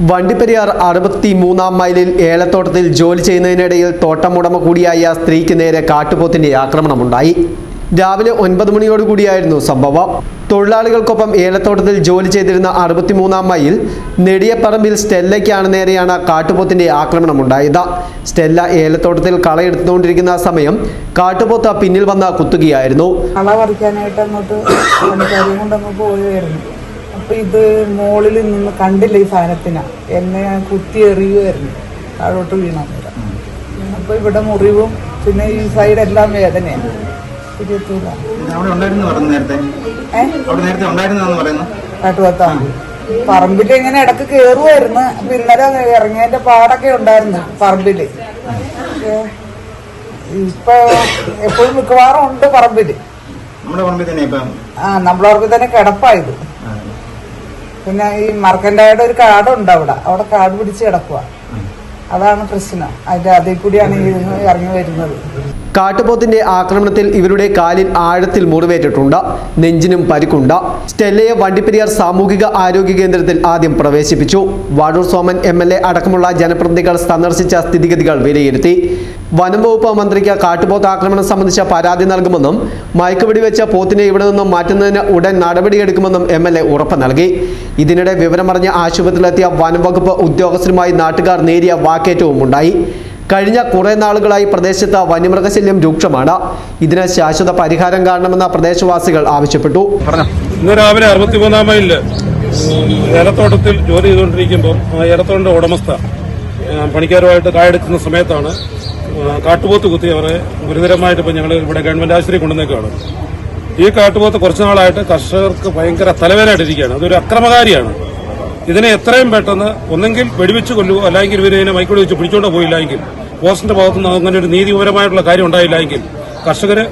വണ്ടിപ്പെരിയാർ അറുപത്തി മൂന്നാം മൈലിൽ ഏലത്തോട്ടത്തിൽ ജോലി ചെയ്യുന്നതിനിടയിൽ തോട്ടമുടമ കൂടിയായ സ്ത്രീക്ക് നേരെ കാട്ടുപോത്തിന്റെ ആക്രമണമുണ്ടായി. രാവിലെ ഒൻപത് മണിയോടുകൂടിയായിരുന്നു സംഭവം. തൊഴിലാളികൾക്കൊപ്പം ഏലത്തോട്ടത്തിൽ ജോലി ചെയ്തിരുന്ന അറുപത്തിമൂന്നാം മൈൽ നെടിയപ്പറമ്പിൽ സ്റ്റെല്ലയ്ക്കാണ് നേരെയാണ് കാട്ടുപോത്തിന്റെ ആക്രമണം ആക്രമണമുണ്ടായത്. സ്റ്റെല്ല ഏലത്തോട്ടത്തിൽ കളയെടുത്തുകൊണ്ടിരിക്കുന്ന സമയം കാട്ടുപോത്ത പിന്നിൽ വന്ന കുത്തുകയായിരുന്നു. അപ്പൊ ഇത് മോളിൽ നിന്ന് കണ്ടില്ല ഈ സാധനത്തിന. എന്നെ ഞാൻ കുത്തി എറിയുമായിരുന്നു താഴോട്ട് വീണാൽ അപ്പൊ ഇവിടെ മുറിവും പിന്നെ ഈ സൈഡ് എല്ലാം വേദനയാണ്. പറമ്പിൽ കാട്ടുപത്താം പറമ്പിൽ ഇങ്ങനെ ഇടയ്ക്ക് കേറുമായിരുന്നു അപ്പൊ ഇന്നലെ ഇറങ്ങിയതിന്റെ പാടൊക്കെ ഉണ്ടായിരുന്നു പറമ്പിൽ. ഇപ്പൊ എപ്പോഴും മിക്കവാറും ഉണ്ട് പറമ്പിൽ. ആ നമ്മളവർക്ക് തന്നെ കിടപ്പായത് പിന്നെ ഈ മർക്കന്റായുടെ ഒരു കാടുണ്ട് അവിടെ. അവിടെ കാട് പിടിച്ച് കിടക്കുക അതാണ് പ്രശ്നം. അതിന്റെ അതിൽ കൂടിയാണ് ഈ ഇറങ്ങി വരുന്നത്. കാട്ടുപോത്തിന്റെ ആക്രമണത്തിൽ ഇവരുടെ കാലിൽ ആഴത്തിൽ മുറിവേറ്റിട്ടുണ്ട്. നെഞ്ചിനും പരിക്കുണ്ട്. സ്റ്റെല്ലയെ വണ്ടിപ്പെരിയാർ സാമൂഹിക ആരോഗ്യ കേന്ദ്രത്തിൽ ആദ്യം പ്രവേശിപ്പിച്ചു. വാഴൂർ സോമൻ എം അടക്കമുള്ള ജനപ്രതിനിധികൾ സന്ദർശിച്ച സ്ഥിതിഗതികൾ വിലയിരുത്തി. വനം വകുപ്പ് മന്ത്രിക്ക് കാട്ടുപോത്ത് ആക്രമണം സംബന്ധിച്ച പരാതി നൽകുമെന്നും മയക്കുപിടി വെച്ച പോത്തിനെ ഇവിടെ നിന്നും മാറ്റുന്നതിന് ഉടൻ നടപടിയെടുക്കുമെന്നും എം എൽ എ ഉറപ്പ് നൽകി. ഇതിനിടെ വിവരമറിഞ്ഞ ആശുപത്രിയിലെത്തിയ വനം വകുപ്പ് ഉദ്യോഗസ്ഥരുമായി നാട്ടുകാർ നേരിയ വാക്കേറ്റവും ഉണ്ടായി കഴിഞ്ഞ കുറേ നാളുകളായി പ്രദേശത്ത് വന്യമൃഗശല്യം രൂക്ഷമാണ്. ഇതിന് ശാശ്വത പരിഹാരം കാണണമെന്ന് പ്രദേശവാസികൾ ആവശ്യപ്പെട്ടു. ഇന്ന് രാവിലെ അറുപത്തിമൂന്നാം മൈലിൽ ഏലത്തോട്ടത്തിൽ ജോലി ചെയ്തുകൊണ്ടിരിക്കുമ്പോൾ ആ ഏലത്തോടിന്റെ ഉടമസ്ഥ പണിക്കാരുമായിട്ട് കായെടുക്കുന്ന സമയത്താണ് കാട്ടുപോത്ത് കുത്തി അവരെ ഗുരുതരമായിട്ട് ഇപ്പം ഞങ്ങൾ ഇവിടെ ഗവൺമെന്റ് ആശുപത്രി കൊണ്ടുവന്നേക്കാണ്. ഈ കാട്ടുപോത്ത് കുറച്ചു നാളായിട്ട് കർഷകർക്ക് ഭയങ്കര തലവേദനയായിട്ടിരിക്കുകയാണ്. അതൊരു അക്രമകാരിയാണ്. ഇതിനെ എത്രയും പെട്ടെന്ന് ഒന്നെങ്കിൽ വെടിവെച്ച് കൊല്ലുക അല്ലെങ്കിൽ ഇവരെ ഇതിനെ മൈക്കുടി വെച്ച് പിടിച്ചോണ്ട് പോയില്ല എങ്കിൽ പോസ്റ്റിന്റെ ഭാഗത്തുനിന്ന് അങ്ങനെ ഒരു നീതിപരമായിട്ടുള്ള കാര്യം ഉണ്ടായില്ല എങ്കിൽ കർഷകര്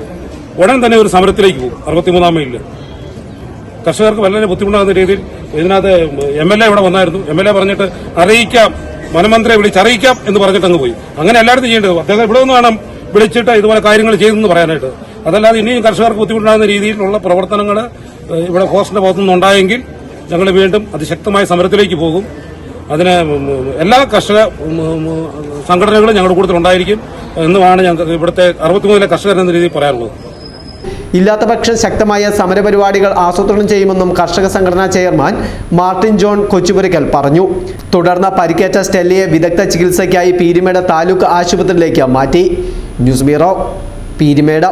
ഉടൻ തന്നെ ഒരു സമരത്തിലേക്ക് പോകും. അറുപത്തിമൂന്നാം മൈലിൽ. കർഷകർക്ക് വളരെ ബുദ്ധിമുട്ടാകുന്ന രീതിയിൽ ഇതിനകത്ത് എം എൽ എ ഇവിടെ വന്നായിരുന്നു. എം എൽ എ പറഞ്ഞിട്ട് അറിയിക്കാം വനമന്ത്രിയെ വിളിച്ച് അറിയിക്കാം എന്ന് പറഞ്ഞിട്ട് അങ്ങ് പോയി. അങ്ങനെ എല്ലായിടത്തും ചെയ്യേണ്ടത് അദ്ദേഹം ഇവിടെ ഒന്ന് വേണം വിളിച്ചിട്ട് ഇതുപോലെ കാര്യങ്ങൾ ചെയ്തെന്ന് പറയാനായിട്ട്. അതല്ലാതെ ഇനിയും കർഷകർക്ക് ബുദ്ധിമുട്ടാകുന്ന രീതിയിലുള്ള പ്രവർത്തനങ്ങൾ ഇവിടെ ഫോറസ്റ്റിന്റെ ഭാഗത്തുനിന്ന് ഉണ്ടായെങ്കിൽ ഞങ്ങൾ വീണ്ടും അതിശക്തമായ സമരത്തിലേക്ക് പോകും. അതിന് എല്ലാ കർഷക സംഘടനകളും ഞങ്ങളുടെ കൂട്ടത്തിൽ ഉണ്ടായിരിക്കും എന്നുമാണ് ഞങ്ങൾക്ക് ഇവിടുത്തെ അറുപത്തിമൂന്നിലെ കർഷകർ എന്ന രീതിയിൽ പറയാനുള്ളത്. ഇല്ലാത്ത പക്ഷം ശക്തമായ സമരപരിപാടികൾ ആസൂത്രണം ചെയ്യുമെന്നും കർഷക സംഘടനാ ചെയർമാൻ മാർട്ടിൻ ജോൺ കൊച്ചുപുരയ്ക്കൽ പറഞ്ഞു. തുടർന്ന് പരിക്കേറ്റ സ്റ്റെല്ലിയെ വിദഗ്ധ ചികിത്സയ്ക്കായി പീരിമേട് താലൂക്ക് ആശുപത്രിയിലേക്ക് മാറ്റി. News bureau Peermade.